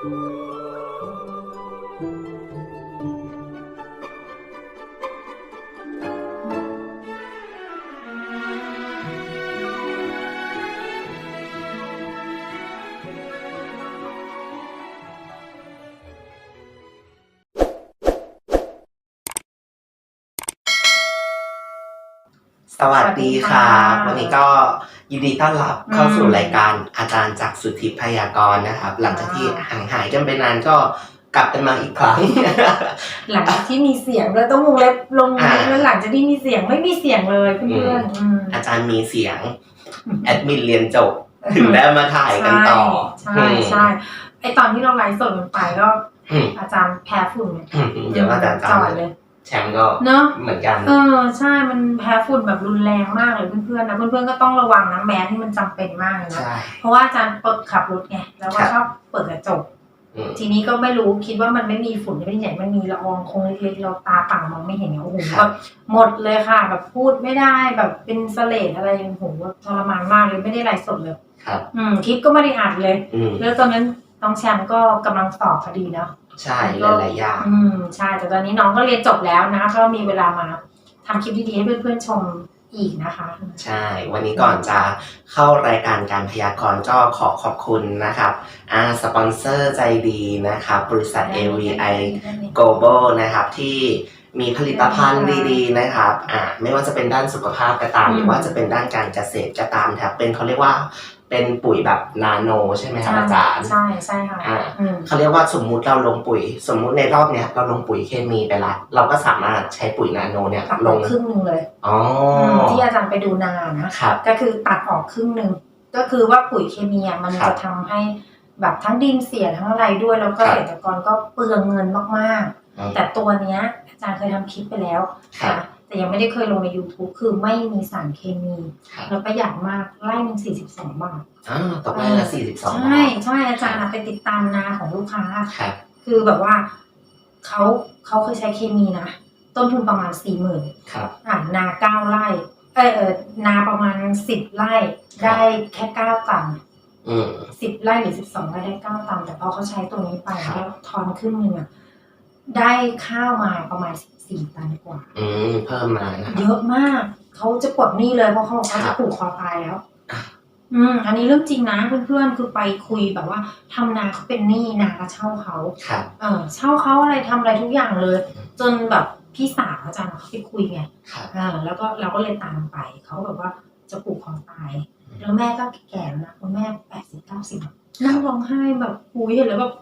สวัสดีครับสวัสดีค่ะวันนี้ก็ ยินดีต้อนรับเข้าสู่อืมรายการอาจารย์จากสุทธิพยากรณ์นะครับ หลังจากที่อ่าห่างหายกันไปนานก็กลับกันมาอีกครั้ง หลังจากที่มีเสียงแล้วต้องวงเล็บลงอ่าแล้วหลังจากที่มีเสียงไม่มีเสียงเลยเพื่อนๆอืมอาจารย์มีเสียง แอดมินเรียนจบ ถึงได้มาถ่ายกันต่อ ใช่ใช่ไอตอนที่เราไลฟ์สดกันไปก็อืมอาจารย์แพ้ฝุ่นเนี่ยอืมเดี๋ยวอาจารย์จตามอดเลย แชมป์ก็เนอะเหมือนกัน เออใช่มันแพ้ฝุ่นแบบรุนแรงมากเลยเพื่อนๆนะเพื่อนๆก็ต้องระวังนะแมสที่มันจำเป็นมากเลยนะใช่เพราะว่าอาจารย์เปิดขับรถไงแล้วก็ครับชอบเปิดกระจกอืมทีนี้ก็ไม่รู้คิดว่ามันไม่มีฝุ่นไม่ได้ใหญ่มันมีละอองคงเล็กๆเราตาเปล่ามองไม่เห็นเนี่ยโอ้โหครับแบบหมดเลยค่ะ แบบพูดไม่ได้แบบเป็นสเลดอะไรโอ้โหทรมานมากเลยไม่ได้ไลฟ์สดเลยครับ อืมคลิปก็ไม่ได้อัดเลยอืมแล้วตอนนั้นน้องแชมป์ก็กำลังสอบพอดีเนาะ ใช่หลายๆอย่างอืมใช่แต่ตอนนี้น้องก็เรียนจบแล้วนะ ก็มีเวลามาทำคลิปดีๆให้เพื่อนๆชมอีกนะคะ ใช่ วันนี้ก่อนจะเข้ารายการการพยากรณ์ก็ขอขอบคุณนะครับอ่าสปอนเซอร์ใจดีนะครับบริษัท AVI Global นะครับที่มีผลิตภัณฑ์ดีๆนะครับอ่าไม่ว่าจะเป็นด้านสุขภาพก็ตามอืมหรือว่าจะเป็นด้านการเกษตรก็ตามครับเป็นเขาเรียกว่า เป็นปุ๋ยแบบนาโนใช่ไหมครับอาจารย์ใช่ใช่ค่ะอ่าอืมเขาเรียกว่าสมมุติเราลงปุ๋ย สมมุติในรอบเนี้ยเราลงปุ๋ยเคมีไปละเราก็สามารถใช้ปุ๋ยนาโนเนี่ยตัดลอองกครึ่งหนึ่งเลยอ๋อมที่อาจารย์ไปดูนานะครับก็คือตัดออกครึ่งหนึ่งก็คือว่าปุ๋ยเคมีอะมันครับจะทำให้แบบทั้งดินเสียทั้งอะไรด้วยแล้วก็ครับเกษตรกรก็เปลืองเงินมากอืมๆแต่ตัวเนี้ยอาจารย์เคยทำคลิปไปแล้วครับนะ แต่ยังไม่ได้เคยลงใน YouTube คือไม่มีสารเคมีครับ แล้วประหยัดมากไร่หนึ่งสี่สิบสองบาท อ่าตกไม้ละสี่สิบสองใช่ใช่อาจารย์อะไปติดตามนาของลูกค้า ครับคือแบบว่าเขาเขาเคยใช้เคมีนะ ต้นทุนประมาณสี่หมื่นครับ อ่านาเก้าไร่เอยเออนาประมาณสิบไร่ได้แค่เก้าตันอืม สิบไร่หรือสิบสองไร่ได้เก้าตันแต่พอเขาใช้ตัวนี้ไปครับ แล้วทอนครึ่งหนึ่งอะได้ข้าวมาประมาณสี่ ตันกว่า อืมเพิ่มมานะคเยรับอะมาก เขาจะปลดหนี้เลยเพราะเขาบอกเขาครัจะบปลูกคอตายแล้วอะอืม อันนี้เรื่องจริงนะเพื่อนๆ คือไปคุยแบบว่าทำนาเขาเป็นหนี้นาก็เช่าเขาครับเออเช่าเขาอะไรทำอะไรทุกอย่างเลยอืมจนแบบพี่สาวอาจารย์เขาไปคุยไงครับอ่าแล้วก็เราก็เลยตามไป เขาแบบว่าจะปลูกคอตาย แล้วแม่ก็แก่แล้วนะคุณแม่แปดสิบเก้าสิบนั่งร้องไห้แบบอุ้ยเห็นแล้วแบบ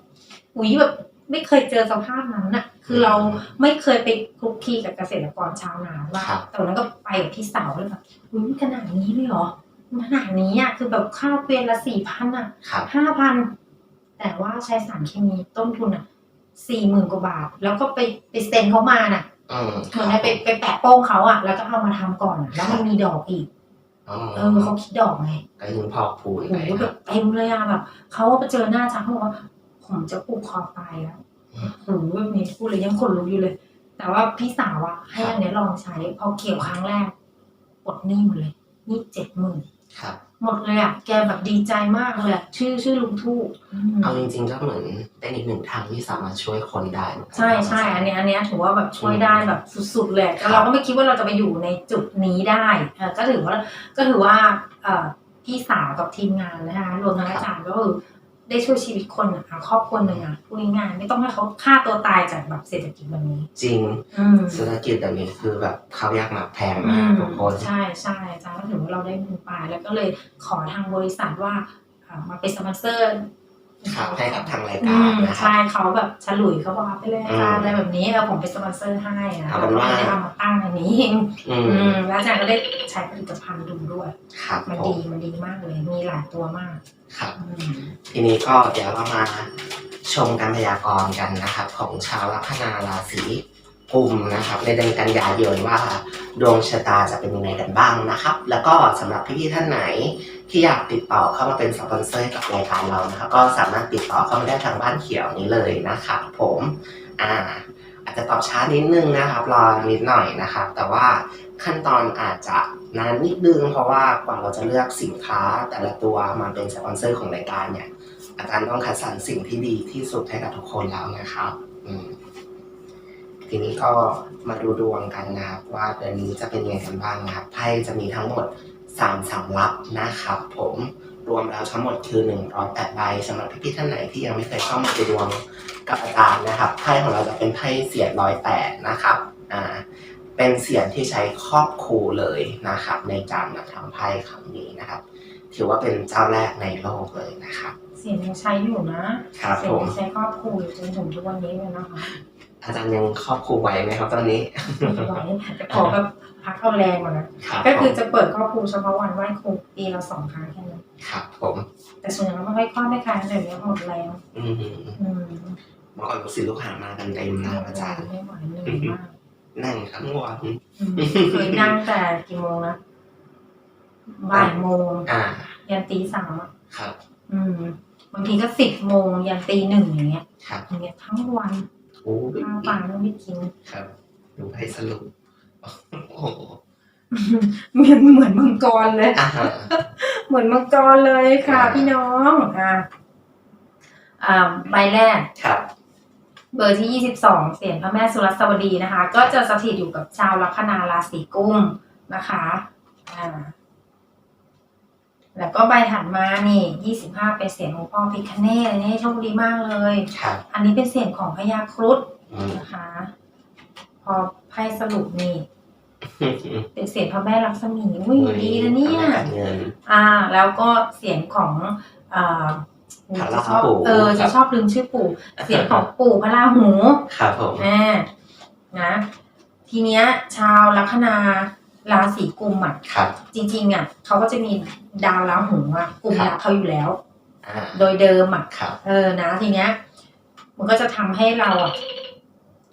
อุ้ยแบบไม่เคยเจอสภาพนั้นน่ะ คือเราไม่เคยไปคลุกคลีกับเกษตรกรชาวนาว่าครับแต่วันนั้นก็ไปกับพี่สาวเลยแบบอุ้ยขนาดนี้เลยเหรอขนาดนี้อะคือแบบข้าวเกวียนละสี่พันอะครับห้าพันแต่ว่าใช้สารเคมีต้นทุนอะสี่หมื่นกว่าบาท แล้วก็ไปไปเซ็นเขามาน่ะอืมเหมือนไปไปแปะโป้งเขาอะ แล้วก็เอามาทำก่อนอะแล้วมันมีดอกอีกอ๋อเออเขาคิดดอกไงก็ยิ่งพอกพูนโอ้ไปโหแบนะบเต็มเลยอะแบบเขาไปเจอหน้าจักเขาบอกว่าผมจะปลูกคอตายแล้ว โอ้โหแบบนี้พูดเลยยังขนลุกอยู่เลย แต่ว่าพี่สาวอะให้อันเนี้ยลองใช้พอเกี่ยวครั้งแรกปลดหนี้หมดเลยหนี่เจ็ดหมื่นครับ หมดเลยอะแกแบบดีใจมากเลยอะชื่อชื่อลุงทู่เอาจริงๆก็เหมือนเป็นอีกหนึ่งทางที่สามารถช่วยคนได้เหมือนกันใช่ใช่อันเนี้ยอันเนี้ยถือว่าแบบช่วยได้แบบสุดๆเลยแต่เราก็ไม่คิดว่าเราจะไปอยู่ในจุดนี้ได้เออก็ถือว่าก็ถือว่าเอ่อพี่สาวกับทีมงานนะคะรวมทั้งอาจารย์ก็คือ ได้ช่วยชีวิตคนอะครอบครัวหนึ่งอะพูดง่ายๆไม่ต้องให้เขาฆ่าตัวตายจากแบบเศรษฐกิจแบบนี้ จริงอืมเศรษฐกิจแบบนี้คือแบบข้าวยากหมากแพงอืมากมทุกคนใช่ใช่อาจารย์ก็ถือว่าเราได้บุญไปแล้วก็เลยขอทางบริษัทว่าอ่ามาเป็นสปอนเซอร์ ครับให้กับทางรายอืการมนะครัใช่บเขาแบบฉลุยเขาบอกเอาไปเลยอาจารย์อะไรแบบนี้เออผมเป็นสปอนเซอร์ให้นะเอาเป็นว่าไม่ได้เอามาตั้งอันนี้อือืมมแล้วอาจารย์ก็ได้ใช้ผลิตภัณฑ์ดูด้วยครับมันผดีมมันดีมากเลยมีหลายตัวมากครับอืมทีนี้ก็เดี๋ยวเรามาชมการพยากรณ์กันนะครับ ของชาวลัคนาราศี กุมนะครับในเดือนกันยายนว่าดวงชะตาจะเป็นยังไงกันบ้างนะครับ แล้วก็สำหรับพี่ๆท่านไหนที่อยากติดต่อเข้ามาเป็นสปอนเซอร์กับรายการเรานะครับก็สามารถติดต่อเข้ามาได้ทางบ้านเขียวนี้เลยนะครับผมอ่าอาจจะตอบช้านิดนึงนะครับรอนิดหน่อยนะครับ แต่ว่าขั้นตอนอาจจะนานนิดนึงเพราะว่ากว่าเราจะเลือกสินค้าแต่ละตัวมาเป็นสปอนเซอร์ของรายการเนี่ยอาจารย์ต้องคัดสรรสิ่งที่ดีที่สุดให้กับทุกคนแล้วนะครับ อืม ทีนี้ก็มาดูดวงกันนะครับ ว่าเดือนนี้จะเป็นยังไงกันบ้างนะครับไพ่จะมีทั้งหมดสามสำรับนะครับ ผมรวมแล้วทั้งหมดคือหนึ่งร้อยแปดใบสำหรับพี่ๆท่านไหนที่ยังไม่เคยเข้ามาดูดวงกับอาจารย์นะครับไพ่ของเราจะเป็นไพ่เสียดร้อยแปดนะครับอ่าเป็นเสียงที่ใช้ครอบครูเลยนะครับ ในการมาทำไพ่ครั้งนี้นะครับ ถือว่าเป็นเจ้าแรกในโลกเลยนะครับ เสียงยังใช้อยู่นะครับเสียผงมยังใช้ครอบครูอยู่จนถึงทุกวันนี้เลยนะคะ อาจารย์ยังครอบครูไหวไหมครับ ตอนนี้ไม่ไหวแต่ขอแบบพักเอาแรงก่อนนะครับก็คือผมจะเปิดครอบครูเฉพาะวันไหว้ครูปีละสองครั้งแค่นั้นครับ ผม แต่ส่วนใหญ่เราไม่ค่อยคลอดไม่คลายเดี๋ยวนี้หมดแล้วอืมอืมเมื่อก่อนลูกศิษย์ลูกหามากันเต็มนะครับอาจารย์ไม่ไหวเหนื่อยมากนั่งทั้งวันอืมเคยนั่งแต่กี่โมงนะบ่ายโมงอ่ายันตีสามอะครับ อืมบางทีก็สิบโมงยันตีหนึ่งอย่างเงี้ยครับอย่างเงี้ยทั้งวันโอ้ยข้าวปลาไม่ได้กินครับดูให้สรุปโอ้โหเหมือนเหมือนมังกรเลย อ่าเหมือนมังกรเลยค่ะอ่าพี่น้องอ่าอ่าใบแรก ครับ เบอร์ที่ยี่สิบสองเสียงพระแม่สุรสวดีนะคะ ก็จะสถิตอยู่กับชาวลัคนาราศีกุมนะคะอ่า แล้วก็ใบถัดมานี่ยี่สิบห้าเป็นเสียงของพ่อพิคเน่นี่โชคดีมากเลย ครับ อันนี้เป็นเสียงของพญาครุฑอืม นะคะ พอไพ่สรุปนี่ เป็นเสียงพระแม่ลักษมีอุ้ยดีนะเนี่ยทำให้การเงิน อ่า แล้วก็เสียงของอ่าพระจะราชอบหูเออครัจะบ ชอบลืมชื่อปู่ เสียงของปู่พระราหู ครับผม อ่านะ ทีเนี้ย ชาวลัคนา ราศีกุมอะครับ จริงๆอะเขาก็จะมีดาวราหูอะกลุ่มครับรักเขาอยู่แล้ว อ่า โดยเดิมอะครับ เออนะทีเนี้ย มันก็จะทำให้เราอะ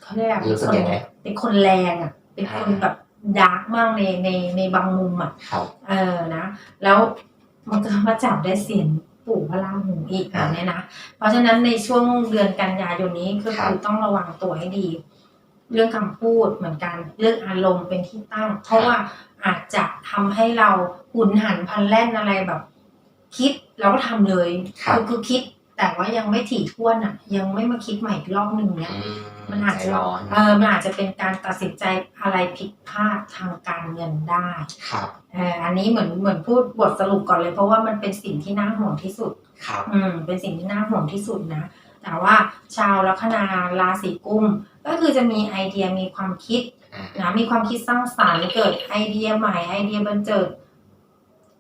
เขาเรียกอะไรรู้สึกยังไง เป็นคนแรงอะ เป็นคนอ่าแบบดาร์กมากในในในบางมุมอะ ครับ เออนะ แล้วมันก็มาจับได้เสียงปู่พระราหูอีกอ่าแบบเนี้ยนะ เพราะฉะนั้นในช่วงเดือนกันยายนนี้ก็ครัคืบอต้องระวังตัวให้ดี เรื่องคำพูดเหมือนกันเรื่องอารมณ์เป็นที่ตั้ง เพราะว่าอาจจะทำให้เราหุนหันพลันแล่นอะไรแบบ คิดแล้วก็ทำเลยครับอคือคิด แต่ว่ายังไม่ถี่ถ้วนอะ ยังไม่มาคิดใหม่อีกรอบหนึ่งเนี่ยอืมันอาจใจจะร้อนเออมันอาจจะเป็นการตัดสินใจอะไรผิดพลาดทางการเงินได้ครับเอออันนี้เหมือนเหมือนพูดบทสรุปก่อนเลย เพราะว่ามันเป็นสิ่งที่น่าห่วงที่สุดครับอืมเป็นสิ่งที่น่าห่วงที่สุดนะแต่ว่าชาวลัคนาราศีกุม ก็คือจะมีไอเดียมีความคิดอ่านะมีความคิดสร้างสรรค์เกิดไอเดียใหม่ไอเดียบันเจิด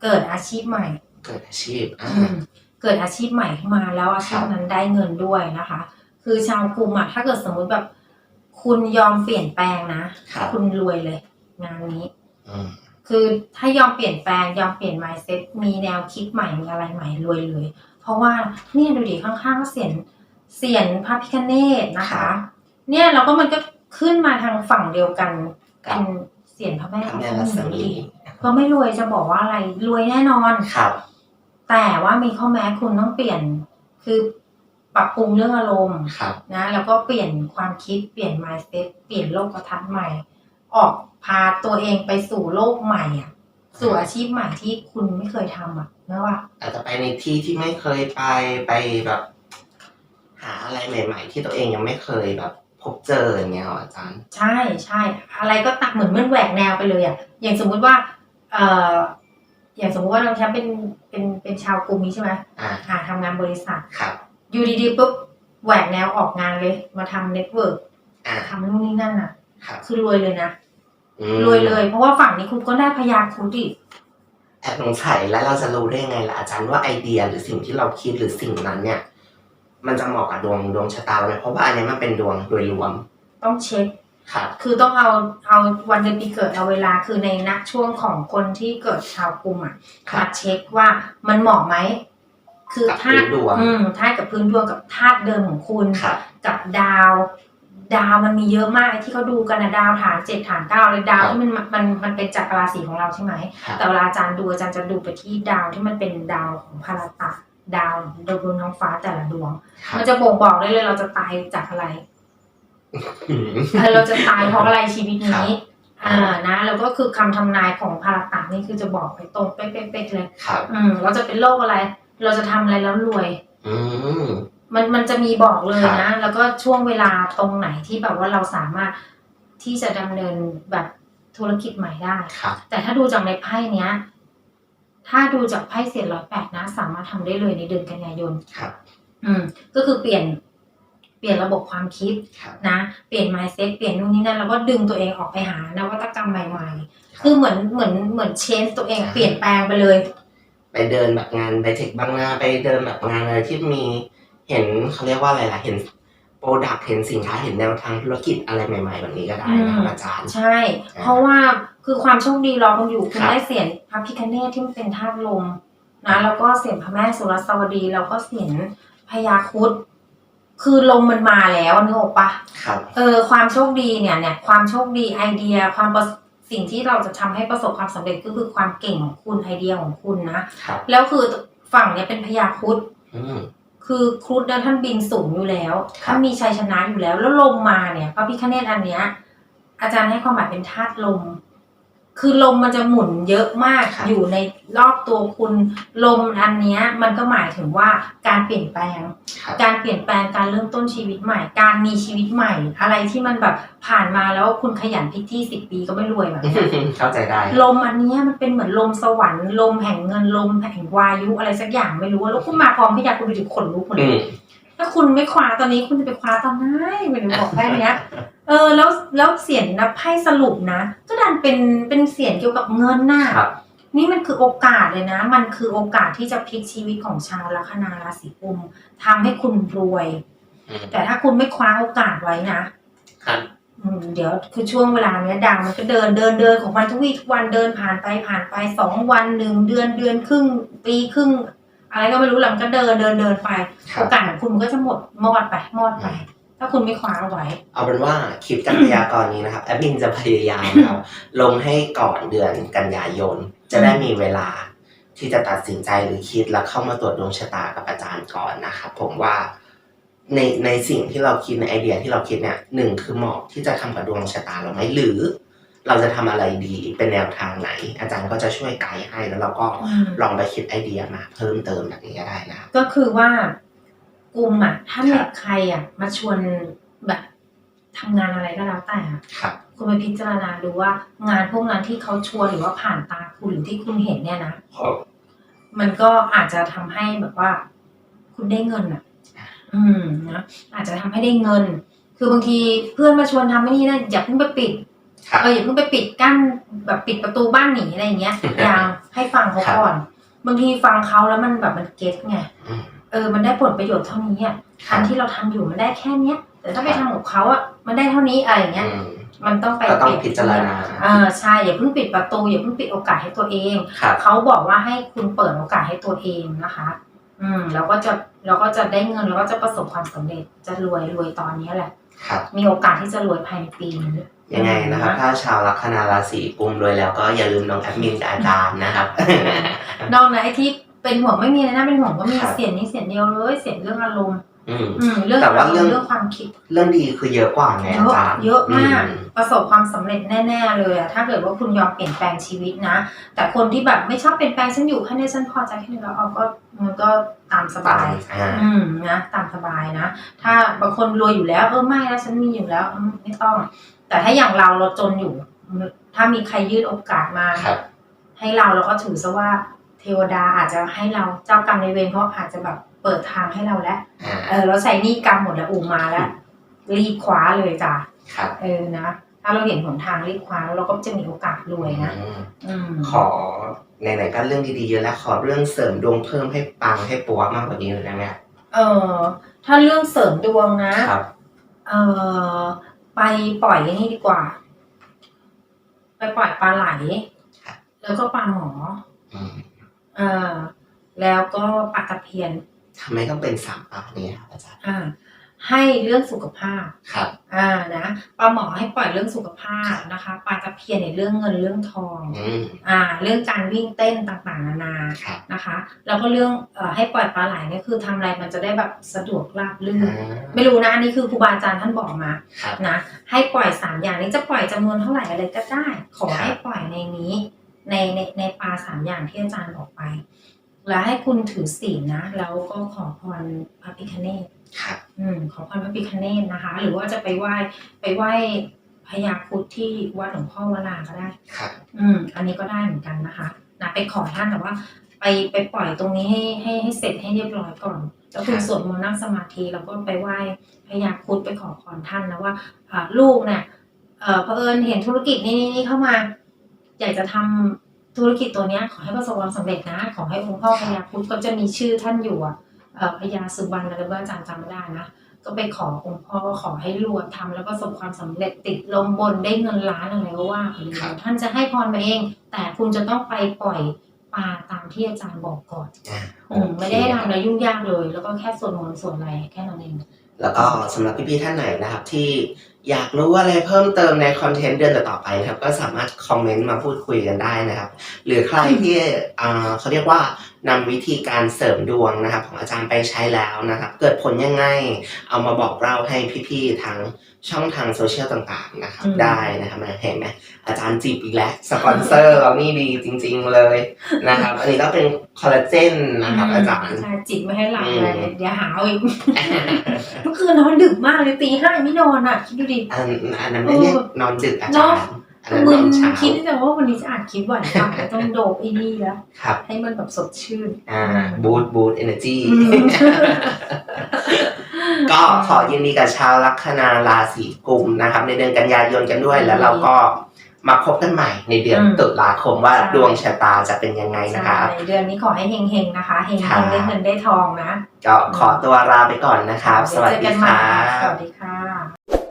เกิดอาชีพใหม่ เกิดอาชีพอ่าอืมเกิดอาชีพใหม่ขึ้นมาแล้วอาชีพครับนั้นได้เงินด้วยนะคะ คือชาวกลุ่มอะถ้าเกิดสมมุติแบบ คุณยอมเปลี่ยนแปลงนะครับคุณรวยเลย งานนี้อืมคือถ้ายอมเปลี่ยนแปลงยอมเปลี่ยน mindset มีแนวคิดใหม่มีอะไรใหม่รวยเลย เพราะว่าเนี่ยดูดิข้างๆก็เสียนเสียนพระพิคเนตนะคะ เนี่ยเราก็มันก็ขึ้นมาทางฝั่งเดียวกันกัเป็บนเสียนพระแม่พระแม่ลัรักศษมีมีเพราะไม่รวยจะบอกว่าอะไรรวยแน่นอนครับ แต่ว่ามีข้อแม้คุณต้องเปลี่ยนคือปรับปรุงเรื่องอารมณ์ครับนะ แล้วก็เปลี่ยนความคิดเปลี่ยน mindset เปลี่ยนโลกทัศน์ใหม่ ออกพาตัวเองไปสู่โลกใหม่อะสู่อาชีพใหม่ที่คุณไม่เคยทำอะนะว่า อาจจะไปในที่ที่ไม่เคยไปไปแบบ หาอะไรใหม่ ๆ ที่ตัวเองยังไม่เคยแบบ พบเจออย่างเงี้ยเหรออาจารย์ ใช่ใช่อะไรก็ตักเหมือนมันแหวกแนวไปเลยอะอย่างสมมุติว่า เอ่ออย่างสมมุติว่าเราแค่เป็นเป็นเป็นชาวกลุ่มนี้ใช่ไหมอ่าหาทำงานบริษัท ครับ อยู่ดีๆปุ๊บแหวกแนวออกงานเลย มาทำเน็ตเวิร์กอ่าทำนู่นนี่นั่นอะ ครับคือรวยเลยนะอืมรวยเลย เพราะว่าฝั่งนี้คุณก็ได้พยาครุฑอีกแอบสงสัยแล้วเราจะรู้ได้ยังไงล่ะอาจารย์ว่าไอเดียหรือสิ่งที่เราคิดหรือสิ่งนั้นเนี่ย มันจะเหมาะกับดวงดวงชะตาเราไหมเพราะว่าอันนี้มันเป็นดวงโดยรวมต้องเช็คครับคือต้องเอาเอาวันเดือนปีเกิดเอาเวลาคือในนักช่วงของคนที่เกิดชาวกลุ่มอะครัมาบเช็คว่ามันเหมาะไหมคือกับธาพื้ตุนดวงอืมธาตุกับพื้นดวงกับธาตุเดิมของคุณครับกับดาว ดาวมันมีเยอะมากไอ้ที่เขาดูกันนะดาวฐานเจ็ดฐานเก้าเลยดาวครับ ที่มันมันมันเป็นจักรราศีของเราใช่ไหมครับแต่เวลาอาจารย์ดูอาจารย์จะดูไปที่ดาวที่มันเป็นดาวของพาราตะ ดาวดวงบนท้องฟ้าแต่ละดวง ครับมันจะบ่งบอกได้เลยเราจะตายจากอะไรอืม เออเราจะตายเพราะอะไรชีวิตครันี้บ อ่านะแล้วก็คือคำทำนายของพาราตะนี่คือจะบอกไปตรงเป๊ะๆๆเลย ครับ อืมเราจะเป็นโรคอะไร เราจะทำอะไรแล้วรวย อืม มันมันจะมีบอกเลยครับนะ แล้วก็ช่วงเวลาตรงไหนที่แบบว่าเราสามารถที่จะดำเนินแบบธุรกิจใหม่ได้ ครับ แต่ถ้าดูจากในไพ่เนี้ย ถ้าดูจากไพ่เสียร้อยแปดนะ สามารถทำได้เลยในเดือนกันยายนครับ อืม ก็คือเปลี่ยน เปลี่ยนระบบความคิดครับนะ เปลี่ยน mindset เปลี่ยนนู่นนี่นั่นแล้วก็ดึงตัวเองออกไปหานวัตกรรมใหม่ครับๆคือเหมือนเหมือนเหมือน change ตัวเองครับเปลี่ยนแปลงไปเลย ไปเดินแบบงานไปเทคบางนาไปเดินแบบงานอะไรที่มีเห็นเขาเรียกว่าอะไรล่ะเห็นโปรดักเห็นสินค้าเห็นแนวทางธุรกิจอะไรใหม่ ๆ แบบนี้ก็ได้นะครับอืมอาจารย์ ใช่ เพราะว่า คือความโชคดีรอคุณอยู่คุณครับได้เสียงพระพิคเนตที่มันเป็นธาตุลมนะแล้วก็เสียงพระแม่สุรสวดี แล้วก็เสียงพญาครุดคือลมมันมาแล้วนึกออกปะครับ เออความโชคดีเนี่ยเนี่ยความโชคดีไอเดียความประสิ่งที่เราจะทำให้ประสบความสำเร็จก็คือความเก่งของคุณไอเดียของคุณนะครับแล้วคือฝั่งเนี่ยเป็นพญาครุดอืมคือครุฑเนี่ยท่านบินสูงอยู่แล้วครับท่านมีชัยชนะอยู่แล้ว แล้วลมมาเนี่ยพระพิคเนตอันเนี้ย อาจารย์ให้ความหมายเป็นธาตุลม คือลมมันจะหมุนเยอะมากครับอยู่ในรอบตัวคุณลมอันเนี้ยมันก็หมายถึงว่าการเปลี่ยนแปลงครับการเปลี่ยนแปลงการเริ่มต้นชีวิตใหม่ การมีชีวิตใหม่ อะไรที่มันแบบผ่านมาแล้วคุณขยันพิธีสิบปีก็ไม่รวยแบบเนี้ยเข้าใจได้ลมอันเนี้ยมันเป็นเหมือนลมสวรรค์ลมแห่งเงินลมแห่งวายุอะไรสักอย่างไม่รู้แล้วคุณมาพร้อมพยาคุณดูดิขนลุกหมดเลอืยม ถ้าคุณไม่คว้าตอนนี้คุณจะไปคว้าตอนไหนไม่รู้บอกแค่เนี้ย เออ แล้วแล้วเสียงนะไพ่สรุปนะก็ดันเป็นเป็นเสียงเกี่ยวกับเงินน่ะครับนี่มันคือโอกาสเลยนะ มันคือโอกาสที่จะพลิกชีวิตของชาวลัคนาราศีกุมทำให้คุณรวยอืมแต่ถ้าคุณไม่คว้าโอกาสไว้นะครับอืมเดี๋ยวคือช่วงเวลาเนี้ยดังมันก็เดินเดินเดินของมันทุกวี่ทุกวันเดินผ่านไปผ่านไปสองวันหนึ่งเดือนเดือนครึ่งปีครึ่ง อะไรก็ไม่รู้แหละมันก็เดินเดินเดินไปครัโอบกาสของคุณมันก็จะหมดมอดไปมอดไป ถ้าคุณไม่คว้าเอาไว้ เอาเป็นว่าคลิปการพยากรณ์นี้นะครับแอดมินจะพยายามนะครับลงให้ก่อนเดือนกันยายน จะได้มีเวลาที่จะตัดสินใจหรือคิดแล้วเข้ามาตรวจดวงชะตากับอาจารย์ก่อนนะครับผมว่าในในสิ่งที่เราคิดในไอเดียที่เราคิดเนี่ยหนึ่งคือเหมาะที่จะทำกับดวงชะตาเราไหมหรือ เราจะทำอะไรดีเป็นแนวทางไหน อาจารย์ก็จะช่วยไกด์ให้แล้วเราก็อืมลองไปคิดไอเดียมาเพิ่มเติมแบบนี้ก็ได้นะครับก็คือว่ากลุ่มอะถ้ามีครับใครอะมาชวนแบบทำงานอะไรก็แล้วแต่อะครับคุณไปพิจารณาดูว่างานพวกนั้นที่เขาชวนหรือว่าผ่านตาคุณหรือที่คุณเห็นเนี่ยนะมันก็อาจจะทำให้แบบว่า คุณได้เงินอะ อืมนะอาจจะทำให้ได้เงิน คือบางทีเพื่อนมาชวนทำไม่นี่นะอย่าเพิ่งไปปิดครับ เอออย่าเพิ่งไปปิดกั้นแบบปิดประตูบ้านหนีอะไรอย่างเงี้ยยังให้ฟังเขาครับก่อนบางทีฟังเขาแล้วมันแบบมันเก็ตไงอืมเออ มันได้ผลประโยชน์เท่านี้อะครัอับนที่เราทำอยู่มันได้แค่เนี้ย แต่ถ้าไปครับทำกับเขาอะมันได้เท่านี้อะไรอย่างเงี้ยอืมมันต้องไปก็ต้องเปรียบพิจารณาเออใช่อย่าเพิ่งปิดประตูอย่าเพิ่งปิดโอกาสให้ตัวเองครับเขาบอกว่าให้คุณเปิดโอกาสให้ตัวเองนะคะ อืมแล้วก็จะเราก็จะได้เงินแล้วก็จะประสบความสำเร็จจะรวยรวยตอนนี้แหละครับมีโอกาสที่จะรวยภายในปีนี้ ยังไงนะครับ ถ้าชาวลัคนาราศีกุมรวยแล้วก็อย่าลืมน้องแอดมินกับอาจารย์นะครับนอกนั้นไอ้ที่เป็นห่วงไม่มีอะไรนะเป็นห่วงก็มีครับเสียงนี้เสียงเดียวเลยเสียงเรื่องอารมณ์อืมอืมเรื่องแต่ว่าอารมณ์เรื่องเรื่องความคิด เรื่องดีคือเยอะกว่าไงเยอาอะจารย์เยอะมากอืประสบความสำเร็จแน่ๆเลยอะถ้าเกิดว่าคุณยอมเปลี่ยนแปลงชีวิตนะ แต่คนที่แบบไม่ชอบเปลี่ยนแปลงฉันอยู่แค่นี้ฉันพอใจแค่นี้แล้วเอาก็มันก็ตามสตาบามยอ่าอืมนะตามสบายนะ ถ้าบางคนรวยอยู่แล้วเออไม่นะฉันมีอยู่แล้วอืมไม่ต้อง แต่ถ้าอย่างเราเราจนอยู่ ถ้ามีใครยื่นโอกาสมาครับ ให้เราเราก็ถือซะว่าเทวดาอาจจะให้เราเจ้ากรรมในายเวรเขาอาจจะแบบเปิดทางให้เราแล้วอ่า เออเราใช้หนี้กรรมหมดแล้วอูมาแล้วรีบคว้าเลยจ้ะครับเออนะถ้าเราเห็นหนทางรีบคว้าแล้วเราก็จะมีโอกาสรวยนะอืมอืม ขอไหนๆก็เรื่องดีๆเยอะแล้วขอเรื่องเสริมดวงเพิ่มให้ปังให้ปัวมากกว่านี้หน่อยได้ไหมเออถ้าเรื่องเสริมดวงนะ ครับ เออ ไปปล่อยไอ้นี่ดีกว่า ไปปล่อยปลาไหลครับแล้วก็ปลาหมออืมเออแล้วก็ปลาตะเพียนทำไมต้องเป็นสามปากนี้ครับอาจารย์ อ่า ให้เรื่องสุขภาพครับอ่านะปลาหมอให้ปล่อยเรื่องสุขภาพนะคะปลาตะเพียนในเรื่องเงินเรื่องทองอืมอ่า เรื่องการวิ่งเต้นต่างๆนานาครับนะคะแล้วก็เรื่องเอ่อให้ปล่อยปลาไหลเนี่ยคือทำอะไรมันจะได้แบบสะดวกราบรื่นอ่าไม่รู้นะอันนี้คือครูบาอาจารย์ท่านบอกมาครับนะให้ปล่อยสามอย่างนี้จะปล่อยจำนวนเท่าไหร่อะไรก็ได้ ขอครับให้ปล่อยในนี้ ในในในปลาสามอย่างที่อาจารย์บอกไป แล้วให้คุณถือศีลนะ แล้วก็ขอพรพระพิคเนต ครับอืมขอพรพระพิคเนตนะคะ หรือว่าจะไปไหว้ไปไหว้พญาครุดที่วัดหลวงพ่อวราก็ได้ ครับ อืม อันนี้ก็ได้เหมือนกันนะคะนะไปขอท่านแต่ว่า ไปไปปล่อยตรงนี้ให้ให้ให้เสร็จให้เรียบร้อยก่อนแล้วคุณครับสวดมนต์นั่งสมาธิแล้วก็ไปไหว้พญาครุดไปขอพรท่านนะว่าอ่าลูกเนี่ยเอ่อเผอิญเห็นธุรกิจนี้นี้เข้ามา อยากจะทำธุรกิจตัวเนี้ยขอให้ประสบความสำเร็จนะ ขอให้องค์พ่อพญาครุดก็จะมีชื่อท่านอยู่อะเอ่อ พญาสุวรรณอะไรบ้างอาจารย์จำไม่ได้นะก็ไปขอองค์พ่อว่าขอให้รวดทำแล้วก็ประสบความสำเร็จติดลมบนได้เงินล้านอะไรก็ว่าไปเลยครับท่านจะให้พรมาเอง แต่คุณจะต้องไปปล่อยปลาตามที่อาจารย์บอกก่อนอ่าอืมไม่ได้ให้ทำอะไรยุ่งยากเลย แล้วก็แค่สวดมนต์สวดอะไรแค่นั้นเอง แล้วก็สำหรับพี่ๆท่านไหนนะครับ ที่อยากรู้อะไรเพิ่มเติมในคอนเทนต์เดือนต่อๆไปนะครับ ก็สามารถคอมเมนต์มาพูดคุยกันได้นะครับ หรือใครที่อ่าเขาเรียกว่า นำวิธีการเสริมดวงนะครับ ของอาจารย์ไปใช้แล้วนะครับ เกิดผลยังไง เอามาบอกเล่าให้พี่ๆทางช่องทางโซเชียลต่างๆนะครับอืมได้นะครับมาเห็นไหมอาจารย์จีบอีกแล้วสปอนเซอร์เรานี่ดีจริง ๆเลยนะครับ อันนี้ก็เป็นคอลลาเจนนะครับอาจารย์ใช่จิตไม่ให้หลับอืมเลยเดี๋ยวหาเอาอีกเมื่อคืนนอนดึกมากเลยตีห้ายังไม่นอนอะคิดดูดิอันอันนั้นไม่เรียกนอนดึกอาจารย์อันนั้น มึนอนเช้าคิดแต่ว่าวันนี้จะอ่านคลิปบ่อยมากแล้วต้องโดบไอ้นี่แล้วครับให้มันแบบสดชื่น อ่า บูตบูตเอเนจีอืมก็ขอยินดีกับชาวลัคนาราศีกุมนะครับ ในเดือนกันยายนกันด้วยแล้วเราก็มาพบกันใหม่ในเดือนอืมตุลาคมว่าใช่ดวงชะตาจะเป็นยังไงนะคใช่รับเดือนนี้ขอให้เฮงๆนะคะเฮงครับๆได้เงินได้ทองนะ ก็ขอตัวลาไปก่อนนะครับ สวัสเจอดีกันคใหม่รัค่ะสบวัสดีค่ะ